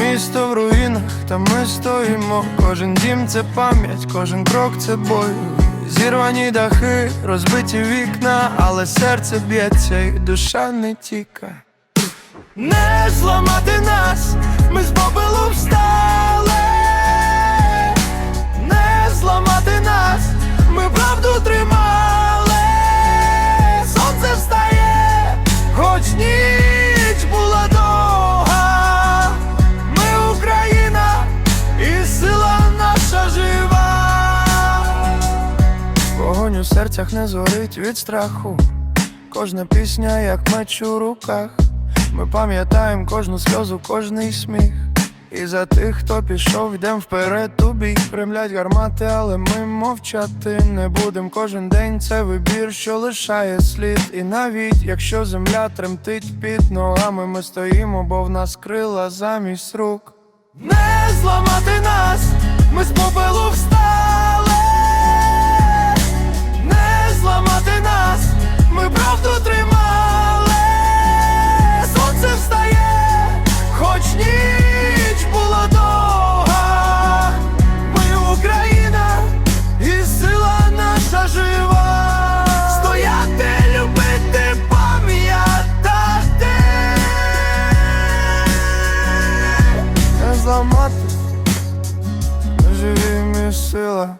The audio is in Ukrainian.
Місто в руїнах, та ми стоїмо. Кожен дім це пам'ять, кожен крок це бой. Зірвані дахи, розбиті вікна, але серце б'ється і душа не тіка. Не зламати нас, серцях не згорить від страху. Кожна пісня, як меч у руках. Ми пам'ятаємо кожну сльозу, кожний сміх. І за тих, хто пішов, йдем вперед у бій. Кремлять гармати, але ми мовчати не будем. Кожен день це вибір, що лишає слід. І навіть якщо земля тремтить під ногами, ми стоїмо, бо в нас крила замість рук. Не зламати нас, ламати, живі мій сила.